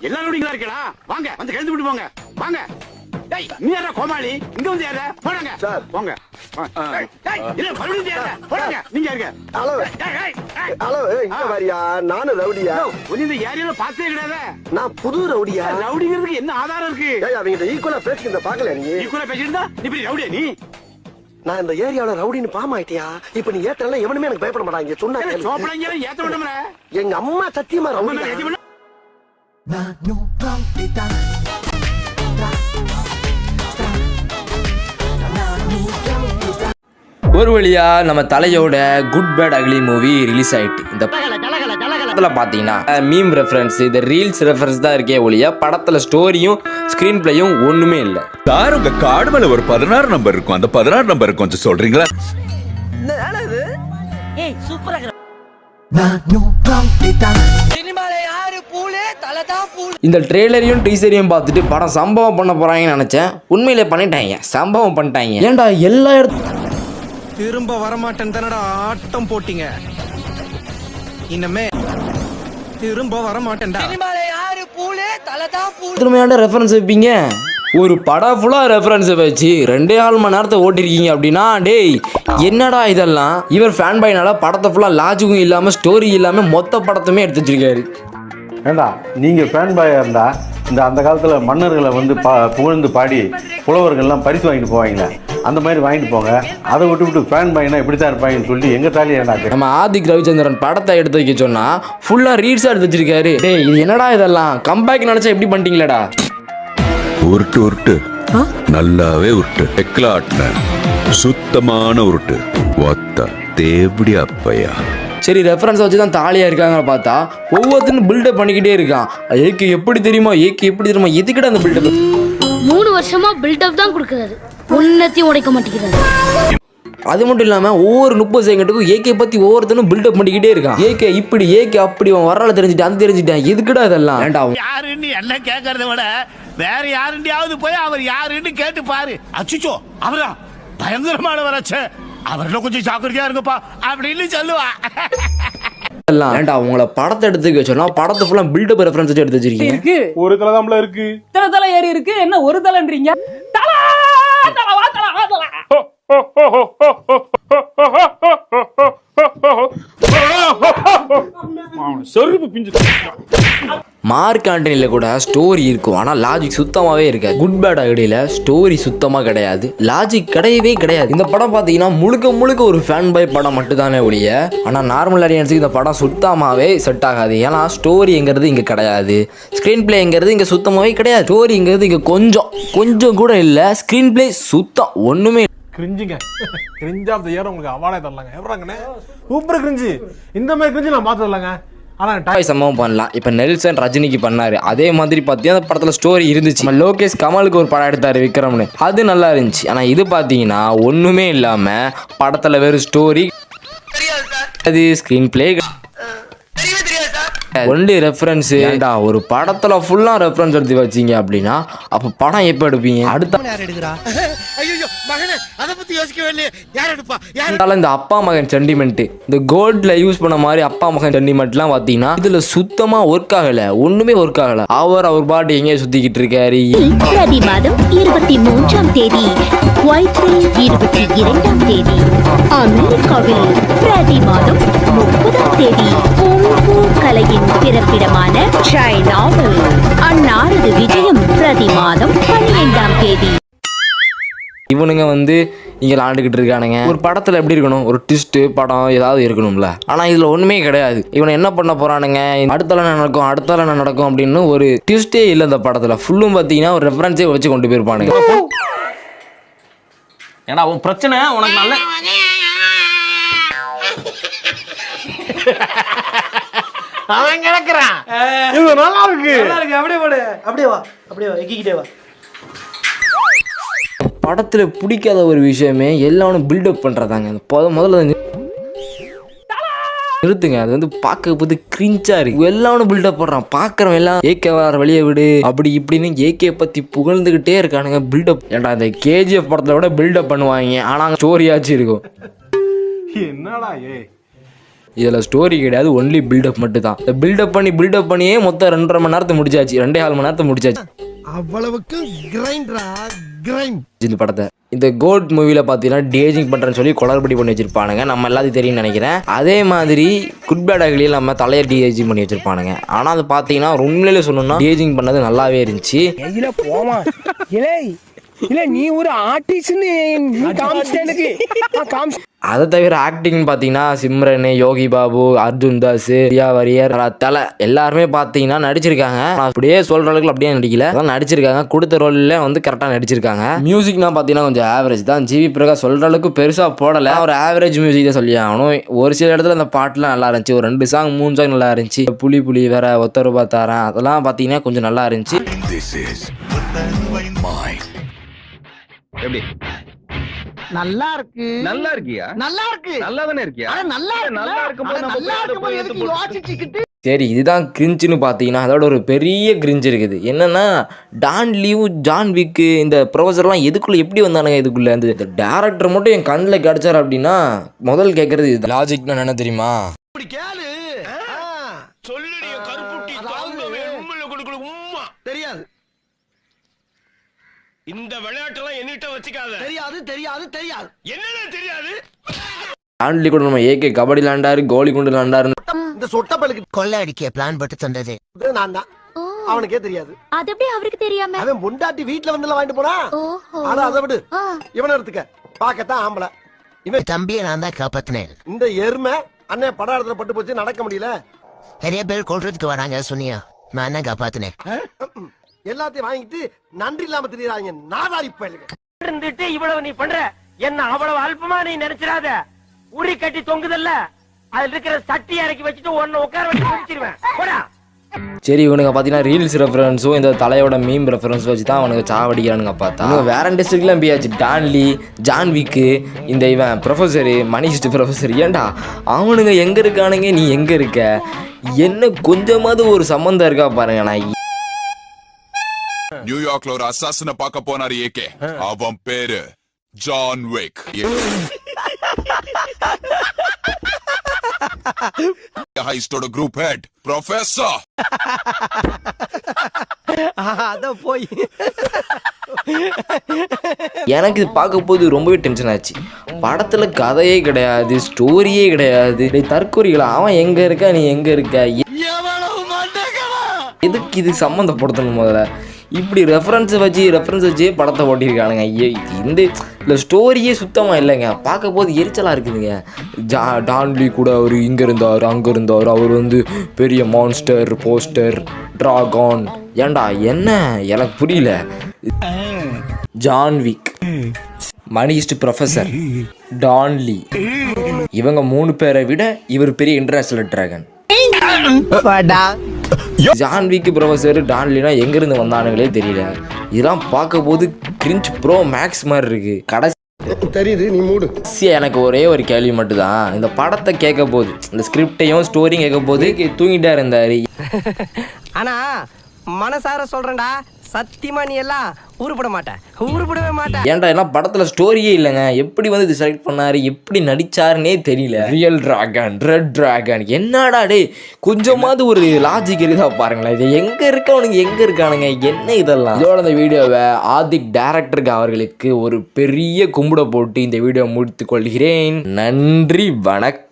எல்லா ரவுடிங்களா இருக்கடா வாங்க வந்து கழுந்து விட்டு போங்க. வாங்க. டேய் நீ யாரா கோமாளி? இங்க வந்து யாரா போடுங்க சார். போங்க. டேய், டேய், இல்ல மறுபடியும் யாரா போடுங்க நீங்க இருங்க ஹலோ. டேய், டேய், டேய். ஹலோ இங்க வரியா? நானும் ரவுடியா? உன்னை இந்த ஏரியால பார்த்தே கிடையாதே. நான் புது ரவுடியா? ரவுடிங்கிறதுக்கு என்ன ஆதாரம் இருக்கு? ஏய் அவங்க ஈக்குவலா பேசிக்கிறத பாக்கல நீ? நீ கூட பேசிட்டு நீ பெரிய ரவுடியா நீ? நான் இந்த ஏரியாவுல ரவுடின்னு பாம் ஆயிட்டியா? இப்ப நீ ஏத்தல எவனுமே எனக்கு பயப்பட மாட்டாங்க. சொன்னா ஏய், கேளு. சோப்படைங்க ஏத்த விடும்ல எங்க அம்மா சத்தியமா ரவுடி ஒரு வழியா நம்ம தலையோட good bad ugly movie release ஆயிட்டு. இந்த படத்துல பாத்தீங்கன்னா மீம் ரெஃபரன்ஸ் இந்த ரீல்ஸ் ரெஃபரன்ஸ் தான் இருக்கே ஒழிய படத்துல ஸ்டோரியும் ஸ்கிரீன் பிளேயும் ஒண்ணுமே இல்லை. சார் உங்க கார்டு மேல ஒரு பதினாறு நம்பர் இருக்கும். அந்த பதினாறு நம்பர் கொஞ்சம் சொல்றீங்களா? இந்த ட்ரெய்லரையும் டீசரையும் பார்த்துட்டு படம் சம்பவம் பண்ண போறாங்கன்னு நினைச்சேன். உண்மையிலே பண்ணிட்டாங்க. சம்பவம் பண்ணிட்டாங்க. ஏன்டா எல்லா இடத்துலயும் திரும்ப வரமாட்டேன் தானடா ஆட்டம் போட்டீங்க. இன்னமே திரும்ப வரமாட்டேன்டா. ஏன்டா ரெஃபரன்ஸ் வைப்பீங்க. ஒரு படம் ஃபுல்லாக ரெஃபரன்ஸை வச்சு ரெண்டே கால் மணி நேரத்தை ஓட்டிருக்கீங்க அப்படின்னா டேய் என்னடா இதெல்லாம்? இவர் ஃபேன் பையனால படத்தை ஃபுல்லாக லாஜிக்கும் இல்லாமல் ஸ்டோரி இல்லாமல் மொத்த படத்துமே எடுத்து வச்சிருக்காரு. ஏண்டா நீங்கள் ஃபேன் பாயாக இருந்தா இந்த அந்த காலத்தில் மன்னர்களை வந்து பா புகழ்ந்து பாடி புலவர்கள்லாம் பரிசு வாங்கிட்டு போவாங்களே அந்த மாதிரி வாங்கிட்டு போங்க. அதை விட்டு விட்டு ஃபேன் பாயினா இப்படி தான் இருப்பாங்கன்னு சொல்லி எங்கள் தாலி ஏண்டா நம்ம ஆதிக் ரவிச்சந்திரன் படத்தை எடுத்து வைக்க சொன்னா ஃபுல்லாக ரீல்ஸாக எடுத்து வச்சிருக்காரு. டேய் இது என்னடா இதெல்லாம்? கம்பேக் நினச்சா எப்படி பண்ணிட்டீங்களேடா. உருட்டு உருட்டு. நல்லாவே உருட்டு. எக்லாட்ன சுத்தமான உருட்டு. ஒத்த தேவடி அப்பையா. சரி ரெஃபரன்ஸ் வச்சு தான் தாலியாக இருக்காங்க பார்த்தா ஒவ்வொருத்தரும் பில்டப் பண்ணிக்கிட்டே இருக்கான். ஏக்கு எப்படி தெரியுமா ஏக்கு எப்படி தெரியுமா எதுக்கிட்ட அந்த பில்டப் மூணு வருஷமா பில்டப் தான் கொடுக்கறாரு. உன்னத்தையும் உடைக்க மாட்டேங்கிறாரு அது மட்டும் இல்லாமல் ஒவ்வொரு முப்பது செகண்டுக்கும் ஏகே பற்றி ஒவ்வொருத்தனும் பில்டப் பண்ணிக்கிட்டே இருக்கான். ஏகே இப்படி ஏகே அப்படி அவன் வரல தெரிஞ்சுட்டு அது தெரிஞ்சுட்டேன். எதுக்குடா இதெல்லாம்? வேண்டாம் யாருன்னு என்ன கேட்கறத விட வேற யாருண்டியாவது போய் அவர் யாருன்னு கேட்டு பாரு அச்சுச்சோ அவரா? பயங்கரமான வரச்ச அவர்ல கொஞ்சம் ஜாக்கிரதையா இருங்கப்பா அப்படின்னு சொல்லுவா. எல்லாம் உங்களை படத்தை எடுத்துக்க சொன்னா படத்தை ஃபுல்லாக பில்டப் ரெஃபரன்ஸ் வச்சு எடுத்து வச்சிருக்கீங்க? இருக்கு. ஒரு தலை இருக்கு. இத்தனை தலை ஏறி இருக்கு. என்ன ஒரு தலைன்றீங்க? தலா தலா வா தலா வா தலா. செருப்பு பிஞ்சு மார்க் ஆண்டனியில் கூட ஸ்டோரி இருக்கும். ஆனால் லாஜிக் சுத்தமாகவே இருக்காது. குட் பேட் அகடியில் ஸ்டோரி சுத்தமாக கிடையாது. லாஜிக் கிடையவே கிடையாது. இந்த படம் பார்த்தீங்கன்னா முழுக்க முழுக்க ஒரு ஃபேன் பை படம் மட்டும்தானே ஒழிய ஆனால் நார்மல் ஆடியன்ஸுக்கு இந்த படம் சுத்தமாகவே செட் ஆகாது. ஏன்னா ஸ்டோரிங்கிறது இங்கே கிடையாது. ஸ்க்ரீன் பிளேங்கிறது இங்கே சுத்தமாகவே கிடையாது. ஸ்டோரிங்கிறது இங்கே கொஞ்சம் கொஞ்சம் கூட இல்லை. ஸ்க்ரீன் பிளே சுத்தம். ஒன்றுமே கிரிஞ்சுங்க கிரிஞ்ச் ஆஃப் த இயர் உங்களுக்கு அவார்டே தரலாங்க. எவ்வளோங்கண்ணே சூப்பர். கிரிஞ்சு இந்த மாதிரி கிரிஞ்சு நான் பார்த்து தரலாங்க. ஆனால் டாய் சம்பவம் பண்ணலாம். இப்போ நெல்சன் ரஜினிக்கு பண்ணாரு. அதே மாதிரி பார்த்தீங்கன்னா அந்த படத்தில் ஸ்டோரி இருந்துச்சு. நம்ம லோகேஷ் கமலுக்கு ஒரு படம் எடுத்தாரு விக்ரம்னு. அது நல்லா இருந்துச்சு. ஆனால் இது பார்த்தீங்கன்னா ஒன்றுமே இல்லாமல் படத்தில் வெறும் ஸ்டோரி அது ஸ்க்ரீன் பிளே ஒன்லி ரெஃபரன்ஸ் ஏண்டா ஒரு படத்துல ஃபுல்லா ரெஃபரன்ஸ் எடுத்து வச்சீங்க அப்படின்னா அப்ப படம் எப்ப எடுப்பீங்க? அடுத்த ஐயோ மகனே அத பத்தி யோசிக்கவே இல்லையே. யார் எடுப்பா? யார் அதனால இந்த அப்பா மகன் சென்டிமெண்ட் இந்த கோல்ட்ல யூஸ் பண்ண மாதிரி அப்பா மகன் சென்டிமெண்ட்லாம் பார்த்தீங்கன்னா இதுல சுத்தமா ஒர்க் ஆகல. ஒண்ணுமே ஒர்க் ஆகல. அவர் அவர் பாட்டு எங்கேயோ சுத்திக்கிட்டு இருக்காரு. பிரதி மாதம் இருபத்தி மூன்றாம் தேதி இருபத்தி இரண்டாம் தேதி அமெரிக்காவில் பிரதி மாதம் பிறப்பிடமான சைனாவில் அன்னாரது விஜயம் பிரதி மாதம் பன்னிரெண்டாம் தேதி. இவனுங்க வந்து இங்க விளாண்டுக்கிட்டு இருக்கானுங்க. ஒரு படத்துல எப்படி இருக்கணும்? ஒரு ட்விஸ்ட் படம் ஏதாவது இருக்கணும்ல. ஆனா இதுல ஒண்ணுமே கிடையாது. இவனை என்ன பண்ண போறானுங்க? அடுத்தால என்ன நடக்கும்? அடுத்தால என்ன நடக்கும்? அப்படின்னு ஒரு ட்விஸ்டே இல்லை இந்த படத்துல. ஃபுல்லும் பார்த்தீங்கன்னா ஒரு ரெஃபரன்ஸே வச்சு கொண்டு போயிருப்பானுங்க. ஏன்னா உன் பிரச்சனை உனக்கு நல்ல அவன் கிடக்குறான். இது நல்லா இருக்கு. அப்படியே போடு. அப்படியே வா. அப்படியே வா. எக்கிக்கிட்டே வா. படத்துல பிடிக்காத ஒரு விஷயமே எல்லாரும் பில்டப் பண்றதாங்க. அந்த பொத முதல்ல நிறுத்துங்க. அது வந்து பார்க்க போது கிரிஞ்சா இருக்கு. எல்லாரும் பில்டப் பண்றான். பார்க்கறவன் எல்லாம் ஏகே வர வெளியே விடு. அப்படி இப்படின்னு ஏகே பத்தி புகழ்ந்துகிட்டே இருக்கானுங்க பில்டப் ஏன்டா இந்த கேஜிஎஃப் படத்துல விட பில்டப் பண்ணுவாங்க. ஆனா ஸ்டோரியாச்சும் இருக்கும். என்னடா ஏ இதில் ஸ்டோரி கிடையாது ஒன்லி பில்டப் மட்டும் தான் இந்த பில்டப் பண்ணி பில்டப் பண்ணியே மொத்தம் ரெண்டரை மணி நேரத்தை முடிச்சாச்சு. ரெண்டே கால் மணி நேரத்தை முடிச்சாச்சு. அவ்வளவுக்கு கிரைண்டரா கிரைண்ட் இந்த படத்தை. இந்த கோட் மூவியில் பார்த்தீங்கன்னா டேஜிங் பண்ணுறேன்னு சொல்லி குளறுபடி பண்ணி வச்சிருப்பானுங்க. நம்ம எல்லாத்தையும் தெரியும்னு நினைக்கிறேன். அதே மாதிரி குட் பேட் அகலியில் நம்ம தலையை டேஜிங் பண்ணி வச்சிருப்பானுங்க. ஆனால் அது பார்த்தீங்கன்னா உண்மையிலே சொல்லணும்னா டேஜிங் பண்ணது நல்லாவே இருந்துச்சு. இல்ல போமா. இல்ல இல்ல நீ ஒரு ஆர்டிஸ்ட்னு அதை தவிர ஆக்டிங் பார்த்தீங்கன்னா சிம்ரன் யோகி பாபு அர்ஜுன் தாஸ் பிரியா வாரியர் தலை எல்லாருமே பார்த்தீங்கன்னா நடிச்சிருக்காங்க. நான் அப்படியே சொல்ற அளவுக்கு அப்படியே நடிக்கல. அதான் நடிச்சிருக்காங்க. கொடுத்த ரோல்ல வந்து கரெக்டாக நடிச்சிருக்காங்க. மியூசிக்னா பார்த்தீங்கன்னா கொஞ்சம் ஆவரேஜ் தான். ஜிவி பிரகாஷ் சொல்ற அளவுக்கு பெருசாக போடலை. ஒரு ஆவரேஜ் மியூசிக் தான் சொல்லி ஆகணும். ஒரு சில இடத்துல அந்த பாட்டுலாம் நல்லா இருந்துச்சு. ஒரு ரெண்டு சாங் மூணு சாங் நல்லா இருந்துச்சு. புலி புலி வேற ஒத்த ரூபா தாரேன் அதெல்லாம் பார்த்தீங்கன்னா கொஞ்சம் நல்லா இருந்துச்சு. எப்படி? நல்லா இருக்கு நல்லா இருக்கியா? நல்லா இருக்கு நல்லா தானே இருக்கியா நல்லா நல்லா இருக்கும்போது நம்ம நல்லா இருக்கும்போது யோசிச்சுக்கிட்டு சரி இதுதான் கிரிஞ்சுன்னு பார்த்தீங்கன்னா அதோட ஒரு பெரிய கிரிஞ்சு இருக்குது. என்னன்னா டான் லீவ் ஜான் விக்கு இந்த ப்ரொஃபஸர்லாம் எதுக்குள்ள எப்படி வந்தானுங்க இதுக்குள்ள? இந்த டேரக்டர் மட்டும் என் கண்ணில் கிடச்சார் அப்படின்னா முதல் கேட்கறது இது லாஜிக்னா என்ன தெரியுமா? இந்த விளையாட்டெல்லாம் என்னிட்ட வச்சுக்காத. தெரியாது தெரியாது தெரியாது. என்னடா தெரியாது? டான்லி கூட நம்ம ஏகே கபடி விளாண்டாரு கோலி குண்டு விளாண்டாரு இந்த சொட்டப்பலுக்கு கொள்ளை அடிக்க பிளான் போட்டு தந்தது நான் தான். அவனுக்கே தெரியாது. அது எப்படி அவருக்கு தெரியாம? அவன் பொண்டாட்டி வீட்டுல வந்து வாங்கிட்டு போனா? ஆனா அதை விடு. இவனை எடுத்துக்க. பாக்கத்தான் ஆம்பளை. இவன் தம்பியை நான் தான் காப்பாத்தினேன். இந்த எருமை அண்ணன் படம் இடத்துல பட்டு போச்சு நடக்க முடியல. நிறைய பேர் கொள்றதுக்கு வராங்க சொன்னியா நான் தான் காப்பாத்தினேன். எல்லாத்தையும் வாங்கிட்டு நன்றி இல்லாம திரியறாங்க நாதாரி பயலுங்க இருந்துட்டு இவ்வளவு நீ பண்ற. என்ன அவ்வளவு அல்பமா நீ நினைச்சிடாத. உரி கட்டி தொங்குதல்ல. அதுல இருக்கிற சட்டி இறக்கி வச்சுட்டு உன்னை உட்கார வச்சு முடிச்சிருவேன் போடா. சரி இவனுங்க பார்த்தீங்கன்னா ரீல்ஸ் ரெஃபரன்ஸும் இந்த தலையோட மீம் ரெஃபரன்ஸ் வச்சு தான் அவனுக்கு சாவடிக்கிறானுங்க பார்த்தா. இவங்க வேற டிஸ்ட்ரிக்ட்லாம் பியாச்சு டான்லி ஜான்விக்கு இந்த இவன் ப்ரொஃபஸரு மணிஷ்டு ப்ரொஃபஸர் ஏன்டா? அவனுங்க எங்கே இருக்கானுங்க? நீ எங்கே இருக்க? என்ன கொஞ்சமாவது ஒரு சம்மந்தம் இருக்கா பாருங்க நான் நியூயார்க்ல ஒரு அசாசன பார்க்க போனாரு ஏகே அவன் பேரு ஜான் விக் ஹைஸ்டோட குரூப் ஹெட் ப்ரொஃபசர் அத போய். எனக்கு இது பார்க்க போது ரொம்பவே டென்ஷன் ஆச்சு. படத்தில் கதையே கிடையாது ஸ்டோரியே கிடையாது. டேய் தற்கொலைகளா? அவன் எங்கே இருக்கா நீ எங்கே இருக்க? எதுக்கு இது சம்மந்தப்படுத்தணும் முதல்ல? இப்படி ரெஃபரன்ஸை வச்சு ரெஃபரன்ஸ் வச்சு படத்தை ஓட்டியிருக்கானுங்க. ஐயோ இந்த இல்லை ஸ்டோரியே சுத்தமாக இல்லைங்க. பார்க்க போது எரிச்சலாக இருக்குதுங்க. ஜா டான்லி கூட அவர் இங்கே இருந்தார் அங்கே இருந்தார். அவர் வந்து பெரிய மான்ஸ்டர் போஸ்டர் ட்ராகான் ஏண்டா என்ன? எனக்கு புரியல. ஜான்விக் மணிஸ்ட் ப்ரொஃபஸர் டான்லி இவங்க மூணு பேரை விட இவர் பெரிய இன்டர்நேஷனல் டிராகன் ஜான்விக்கு ப்ரொஃபஸர் டான்லினா எங்கிருந்து வந்தானுங்களே தெரியல. இதெல்லாம் பார்க்க போது கிரிஞ்ச் ப்ரோ மேக்ஸ் மாதிரி இருக்கு. கடைசி தெரியுது நீ மூடு. எனக்கு ஒரே ஒரு கேள்வி மட்டும்தான். இந்த படத்தை கேட்க போது இந்த ஸ்கிரிப்டையும் ஸ்டோரியும் கேட்க போது தூங்கிட்டா இருந்தாரு ஆனா மனசார சொல்றேன்டா சத்தியமா நீ எல்லாம் உருப்பட மாட்டேன் உருப்படவே மாட்டேன் ஏன்டா எல்லாம் படத்துல ஸ்டோரியே இல்லைங்க. எப்படி வந்து இது செலக்ட் பண்ணாரு? எப்படி நடிச்சாருன்னே தெரியல. ரியல் டிராகன் ரெட் டிராகன் என்னடா டேய் கொஞ்சமாவது ஒரு லாஜிக் இருக்குதா பாருங்களேன். இது எங்க இருக்கவனுங்க எங்க இருக்கானுங்க? என்ன இதெல்லாம்? இதோட இந்த வீடியோவை ஆதிக் டேரக்டருக்கு அவர்களுக்கு ஒரு பெரிய கும்பிட போட்டு இந்த வீடியோ முடித்து கொள்கிறேன். நன்றி வணக்கம்.